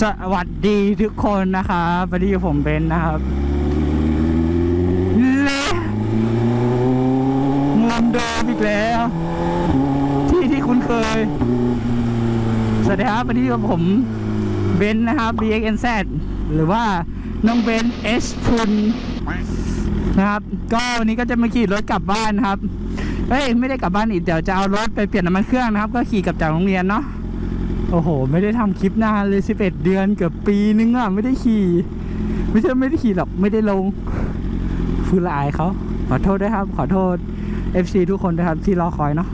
สวัสดีทุกคนนะครับวันนี้ผมเบนซ์นะครับเละมุมเดิมอีกแล้ว ที่ที่คุ้นเคย สวัสดีครับวันนี้กับผมเบนซ์นะครับ BXNZ หรือว่าน้องเบนซ์เอสพุนนะครับ ก็วันนี้ก็จะมาขี่รถกลับบ้านนครับเฮ้ยไม่ได้กลับบ้านอีกเดี๋ยวจะเอารถไปเปลี่ยนน้ำมันเครื่องนะครับ ก็ขี่กลับจากโรงเรียนเนาะ โอ้โห ไม่ได้ทำคลิปนานเลย 11 เดือนเกือบปีนึงอะ ไม่ได้ขี่ ไม่ใช่ไม่ได้ขี่หรอกไม่ได้ลงฟูลอายเขาขอโทษด้วยครับ ขอโทษ FC ทุกคนนะครับที่รอคอยเนาะ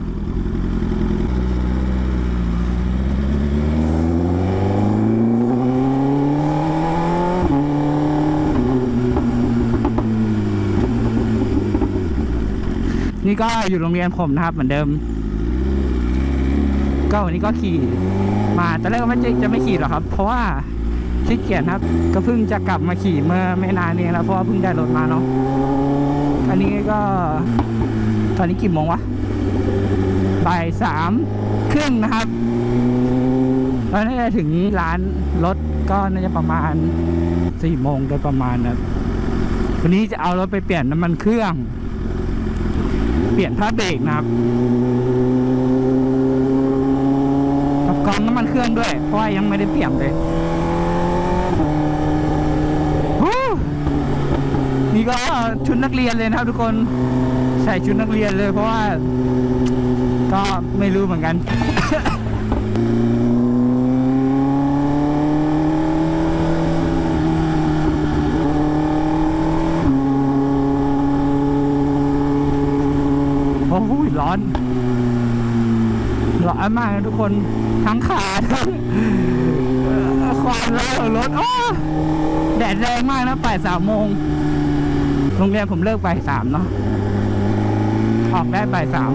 นี่ก็อยู่โรงเรียนผมนะครับเหมือนเดิม ก็วันนี้ก็ขี่มาตอนแรกก็ไม่จะจะไม่ขี่หรอกครับ เพราะว่าขี้เกียจครับ ก็เพิ่งจะกลับมาขี่เมื่อไม่นานนี้แล้วเพราะว่าเพิ่งได้รถมาเนาะอันนี้ก็ ตอนนี้กี่โมงวะบ่ายสามครึ่งนะครับแล้วน่าจะถึงร้านรถก็น่าจะประมาณสี่โมงโดยประมาณนะวันนี้จะเอารถไปเปลี่ยนน้ำมันเครื่อง เปลี่ยนผ้าเบรกนะครับ น้ำมันเครื่องด้วย เพราะายังไม่ได้เปลี่ยนเลยนี่ก็ชุดนักเรียนเลยนะครับทุกคนใส่ชุดนักเรียนเลยเพราะว่า ก็ไม่รู้เหมือนกันโอ้โหร้อน ร้อนมากนะทุกคนทั้งขาทั้งความร้อนของรถโอ้แดดแรงมากนะบ่ายสามโมงโรงเรียนผมเลิกบ่ายสามเนาะออกได้บ่ายสาม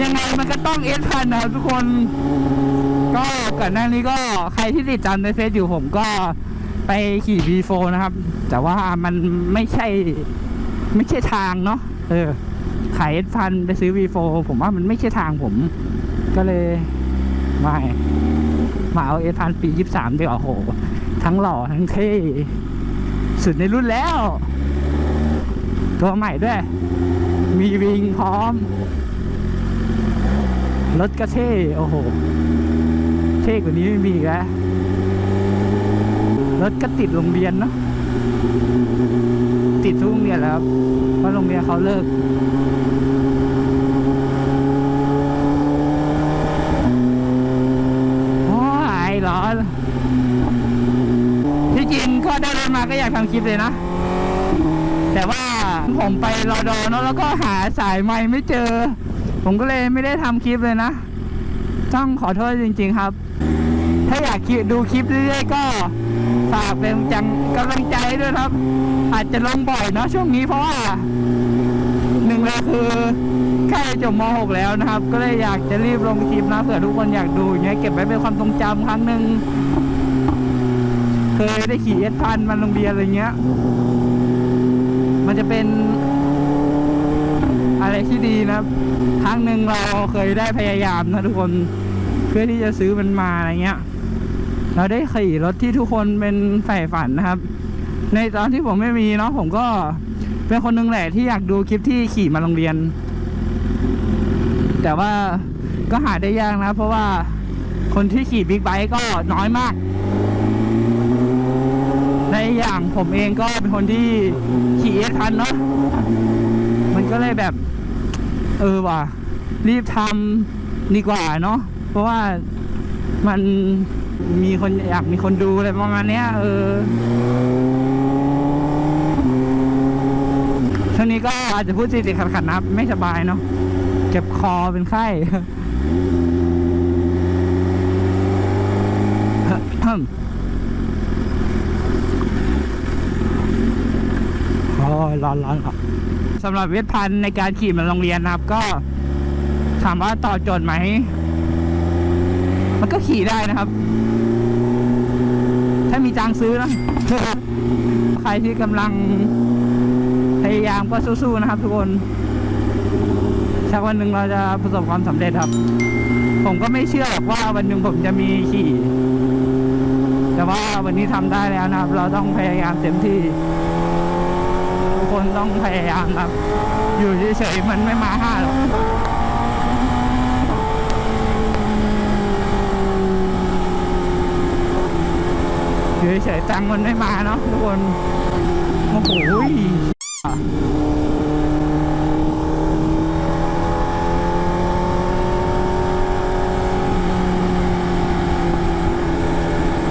ยังไงมันก็ต้องเอสพันนะทุกคน ก็ก่อนหน้านี้ก็ใครที่ติดตามในเฟซอยู่ผมก็ ไปขี่ V4 นะครับ แต่ว่ามันไม่ใช่ ไม่ใช่ทางเนาะเออขายเอสพันไปซื้อ V4 ผมว่ามันไม่ใช่ทางผม ก็เลยไม่มาเอาเอสพันปียี่สามดีกว่าโอ้โหทั้งหล่อทั้งเท่สุดในรุ่นแล้ว ตัวใหม่ด้วย มีวิงพร้อม รถก็เท่ โอ้โห เท่กว่านี้ไม่มีแล้ว รถก็ติดโรงเรียนเนาะติดทุกโรงเรียนแล้วครับเพราะโรงเรียนเขาเลิกโอ้ยร้อนที่จริงก็ได้รถมาก็อยากทำคลิปเลยนะ แต่ว่าผมไปรอดอเนาะแล้วก็หาสายไม้ไม่เจอ ผมก็เลยไม่ได้ทำคลิปเลยนะ ต้องขอโทษจริง ๆครับ ถ้าอยากดูคลิปเรื่อยๆก็ ฝากเป็นจังกำลังใจด้วยครับ อาจจะลงบ่อยเนาะช่วงนี้เพราะว่าหนึ่งเลยคือใกล้จบม .6 แล้วนะครับ ก็เลยอยากจะรีบลงคลิปนะเผื่อทุกคนอยากดูอย่างเงี้ยเก็บไว้เป็นความทรงจำครั้งหนึ่งเคยได้ขี่เอสพันมันโรงเรียนอะไรเงี้ย มันจะเป็น อะไรที่ดีนะครับครั้งหนึ่งเราเคยได้พยายามนะทุกคน เพื่อที่จะซื้อมันมาอะไรเงี้ย เราได้ขี่รถที่ทุกคนเป็นใฝ่ฝันนะครับ ในตอนที่ผมไม่มีเนาะผมก็เป็นคนหนึ่งแหละที่อยากดูคลิปที่ขี่มาโรงเรียน แต่ว่าก็หาได้ยากนะ เพราะว่าคนที่ขี่บิ๊กไบค์ก็น้อยมากในอย่างผมเองก็เป็นคนที่ขี่เอสพันเนาะมันก็เลยแบบ เออว่ะรีบทำดีกว่าเนาะเพราะว่ามัน มีคนอยากมีคนดูอะไรประมาณเนี้ยเออช่วงนี้ก็อาจจะพูดติดๆขัดๆนนับไม่สบายเนาะเจ็บคอเป็นไข้โอ้ยร้อนร้อนครับสำหรับเวทพันธ์ในการขี่มาโรงเรียนนะครับ ก็ถามว่าตอบโจทย์ไหม มันก็ขี่ได้นะครับ ถ้ามีจางซื้อนะ ใครที่กำลังพยายามก็สู้ๆนะครับ ทุกคนสักวันหนึ่งเราจะประสบความสำเร็จครับ ผมก็ไม่เชื่อหรอกว่าวันหนึ่งผมจะมีขี่ แต่ว่าวันนี้ทำได้แล้วนะครับ เราต้องพยายามเต็มที่ ทุกคนต้องพยายามครับ อยู่เฉยๆมันไม่มาห้าหรอก อยู่เฉยๆตังค์มันไม่มาเนาะทุกคนโอ้โห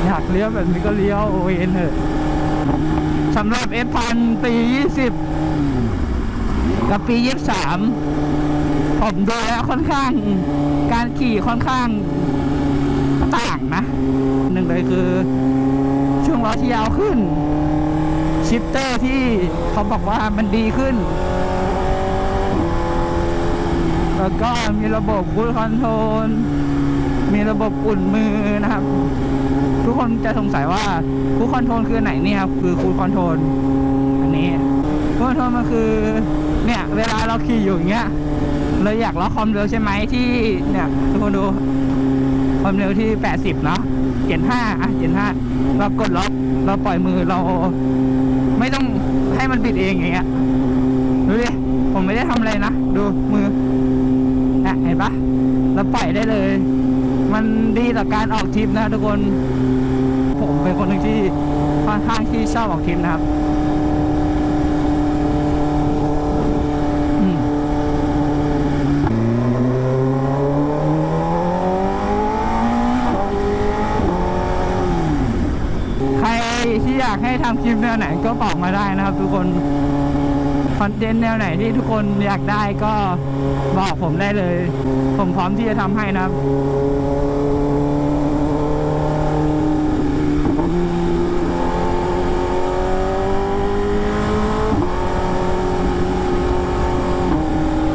อยากเลี้ยวแบบนี้ก็เลี้ยวโอเอ็นเถอะสำหรับเอฟพันปี20กับปี23ผมดูแล้วค่อนข้าง การขี่ค่อนข้างต่างนะหนึ่งเลยคือ ล้อที่ยาวขึ้น ชิปเตอร์ที่เขาบอกว่ามันดีขึ้น แล้วก็มีระบบคูลคอนโทรลมีระบบอุ่นมือนะครับ ทุกคนจะสงสัยว่าคูลคอนโทรลคือไหนนี่ครับคือคูลคอนโทรลอันนี้คูลคอนโทรลมันคือเนี่ยเวลาเราขี่อยู่อย่างเงี้ยเราอยากล็อกความเร็วใช่ไหมที่เนี่ยทุกคนดูความเร็วที่ 80 เนาะ เจ็ดห้าอะเจ็ดห้าเรากดล็อกเราปล่อยมือเรา ไม่ต้องให้มันบิดเองอย่างเงี้ยดูดิผมไม่ได้ทำอะไรนะ ดูมือนะเห็นปะเราปล่อยได้เลย มันดีต่อการออกทริปนะทุกคน ผมเป็นคนหนึ่งที่ค่อนข้างที่ชอบออกทริปนะครับ อืม ใครที่อยาก ให้ทำคลิปแนวไหนก็บอกมาได้นะครับ ทุกคนคอนเทนต์แนวไหนที่ทุกคนอยากได้ก็บอกผมได้เลย ผมพร้อมที่จะทำให้นะครับ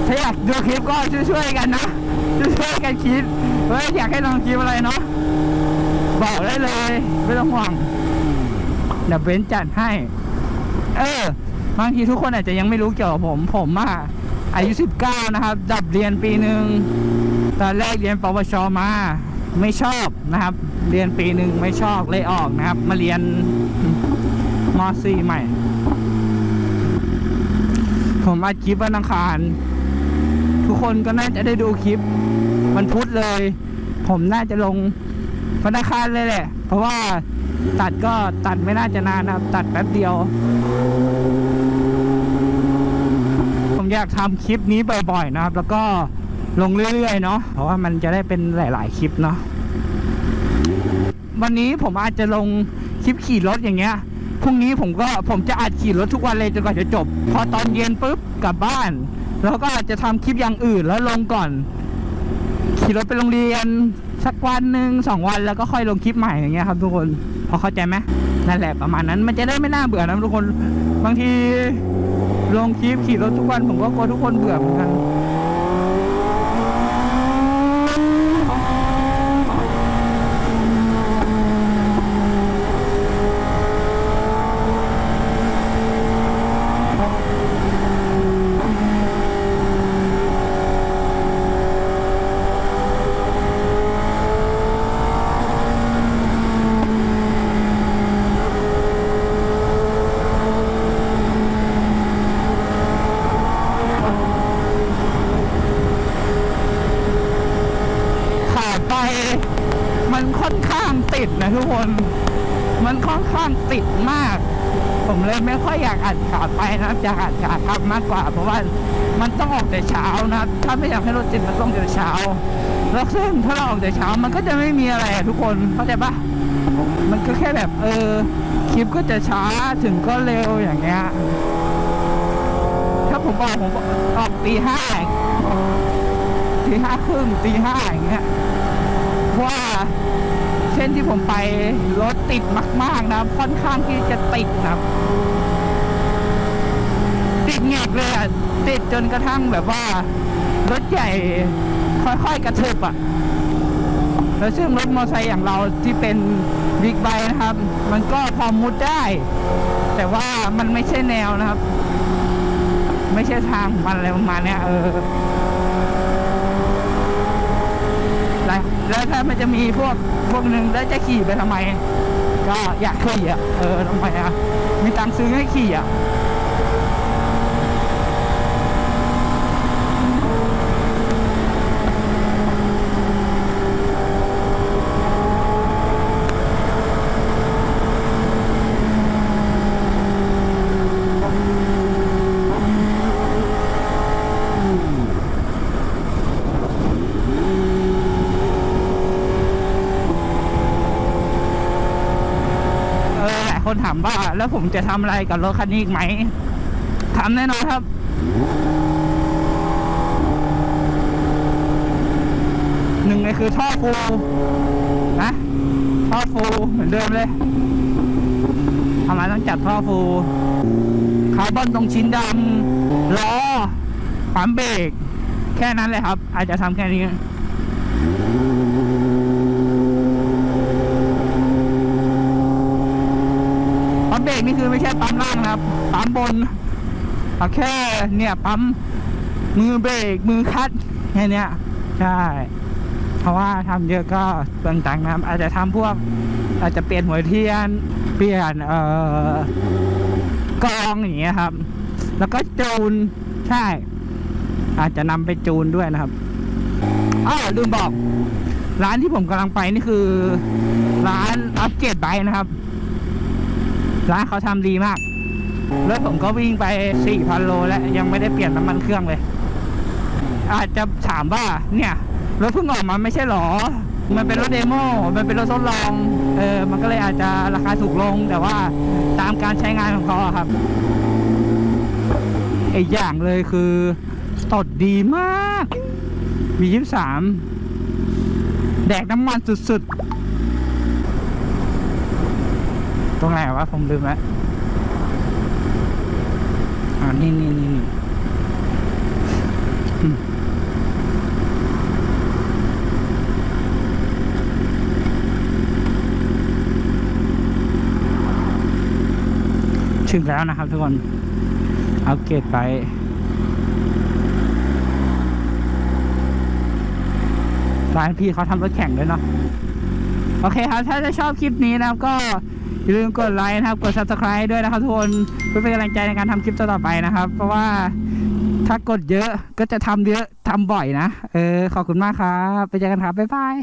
ถ้าอยากดูคลิปก็ช่วยๆกันนะช่วยๆกันคิดว่าอยากให้ลองคลิปอะไรเนาะบอกได้เลย ไม่ต้องห่วง เดี๋ยวเบนจัดให้ เออ บางทีทุกคนอาจจะยังไม่รู้เกี่ยวกับผม ผมอะอายุ19นะครับ ดับเรียนปีหนึ่ง ตอนแรกเรียนปวชมา ไม่ชอบนะครับ เรียนปีหนึ่งไม่ชอบเลยออกนะครับ มาเรียนม .4 ใหม่ ผมอัดคลิปวันอังคาร ทุกคนก็น่าจะได้ดูคลิปวันพุธเลย ผมน่าจะลงวันอังคารเลยแหละ เพราะว่า ตัดก็ตัดไม่น่าจะนานนะครับ ตัดแป๊บเดียว ผมอยากทำคลิปนี้บ่อยๆนะครับ แล้วก็ลงเรื่อยๆเนาะเพราะว่ามันจะได้เป็นหลาย ๆ คลิปเนาะวันนี้ผมอาจจะลงคลิปขี่รถอย่างเงี้ยพรุ่งนี้ผมก็ผมจะอัดขี่รถทุกวันเลยจนกว่าจะจบ พอตอนเย็นปุ๊บกลับบ้าน แล้วก็อาจจะทำคลิปอย่างอื่นแล้วลงก่อน ขี่รถไปโรงเรียน สักวันหนึ่งสองวันแล้วก็ค่อยลงคลิปใหม่อย่างเงี้ยครับทุกคน พอเข้าใจไหมนั่นแหละประมาณนั้นมันจะได้ไม่น่าเบื่อนะทุกคนบางทีลงคลิปขี่รถทุกวันผมก็กลัวทุกคนเบื่อเหมือนกัน ขาไปมันค่อนข้างติด น มันค่อนข้างติดมาก ผมเลยไม่ค่อยอยากอัดขาไปนะครับอยากอัดขากลับมากกว่า เพราะว่ามันต้องออกแต่เช้านะ ถ้าไม่อยากให้รถติดมันต้องแต่เช้า แล้วซึ่งถ้าเราออกแต่เช้ามันก็จะไม่มีอะไรทุกคนเข้าใจปะมันก็แค่แบบเออคลิปก็จะช้าถึงก็เร็วอย่างเงี้ยถ้าผมบอกผมออกตีห้าตีห้าครึ่งตีห้าอย่างเงี้ยว่า ส้นที่ผมไปรถติดมาก ๆ นะค่อนข้างที่จะติดครับ ติดแงกเลยอะติดจนกระทั่งแบบว่ารถใหญ่ค่อย ๆ กระเถิบอะแล้วซึ่งรถมอเตอร์ไซค์อย่างเราที่เป็นบิ๊กไบค์นะครับ มันก็พอมุดได้ แต่ว่ามันไม่ใช่แนวนะครับ ไม่ใช่ทางของมันอะไรประมาณเนี้ยเออ แล้วถ้ามันจะมีพวกพวกหนึ่งแล้วจะขี่ไปทำไม ก็อยากขี่อะ เออทำไมอะ มีตังค์ซื้อให้ขี่อะ เออหลายคนถามว่า แล้วผมจะทำอะไรกับรถคันนี้อีกไหมทำแน่นอนครับหนึ่งเลยคือท่อฟูนะท่อฟูเหมือนเดิมเลยทำไมต้องจัดท่อฟูคาร์บอนตรงชิ้นดำล้อปั๊มเบรกแค่นั้นเลยครับ อาจจะทำแค่นี้ มเบรกนี่คือไม่ใช่ปั๊มล่างนะครับ ปั๊มบนเอาแค่เนี่ยปั๊มมือเบรกมือคัดแค่นี้ใช่ เพราะว่าทำเยอะก็เปลืองตังค์นะครับ อาจจะทำพวก อาจจะเปลี่ยนหัวเทียน เปลี่ยนเอ่อกรองอย่างเงี้ยครับ แล้วก็จูนใช่ อาจจะนำไปจูนด้วยนะครับอ้าวลืมบอก ร้านที่ผมกำลังไปนี่คือ ร้านอัปเกรดไบค์นะครับ ร้านเขาทำดีมากรถผมก็วิ่งไป 4,000 โลแล้ว ยังไม่ได้เปลี่ยนน้ำมันเครื่องเลย อาจจะถามว่า เนี่ยรถเพิ่งออกมาไม่ใช่หรอ มันเป็นรถเดโมมันเป็นรถทดลอง เออ มันก็เลยอาจจะราคาถูกลง แต่ว่าตามการใช้งานของเขาอะครับอีกอย่างเลยคือตดดีมาก มี23แดกน้ำมันสุดๆ ตรงไหนวะผมลืมแล้วอ่านี่นี่นี่นี่อืมถึงแล้วนะครับทุกคน เอาเกตไปร้านพี่เขาทำรถแข่งด้วยเนาะ โอเคครับ ถ้าจะชอบคลิปนี้นะครับก็ อย่าลืมกดไลค์นะครับ กด subscribe ด้วยนะครับทุกคนเพื่อเป็นกำลังใจในการทำคลิปต่อไปนะครับ เพราะว่าถ้ากดเยอะก็จะทำเยอะทำบ่อยนะ เออ ขอบคุณมากครับ ไปเจอกันครับ บ๊ายบาย